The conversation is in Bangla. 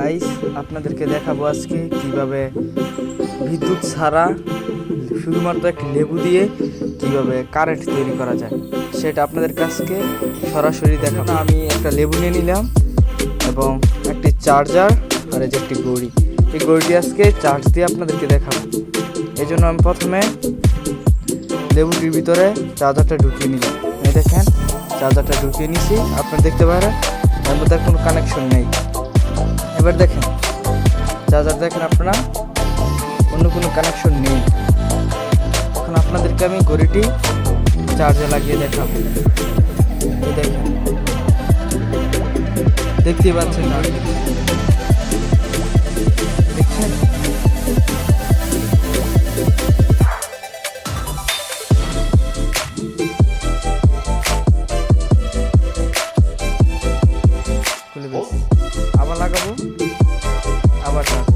গাইস আপনাদেরকে দেখাবো আজকে কীভাবে বিদ্যুৎ ছাড়া শুধুমাত্র একটি লেবু দিয়ে কীভাবে কারেন্ট তৈরি করা যায়, সেটা আপনাদের কাছকে সরাসরি দেখাবো। আমি একটা লেবু নিয়ে নিলাম এবং একটি চার্জার আর এই যে একটি গড়ি এই গড়িটি আজকে চার্জ দিয়ে আপনাদেরকে দেখাবো। এই জন্য আমি প্রথমে লেবুটির ভিতরে চার্জারটা ঢুকিয়ে নিলাম। দেখেন চার্জারটা ঢুকিয়ে নিছি আপনারা দেখতে পারেন, এর মধ্যে কোনো কানেকশন নেই। এবার দেখেন চার্জার দেখেন আপনারা, অন্য কোনো কানেকশন নেই। এখন আপনাদেরকে আমি ঘড়িটি চার্জে লাগিয়ে দেখাবো। দেখেন, দেখতেই পাচ্ছেন না দেখছেন? আবার লাগাবো? আবার চার্জ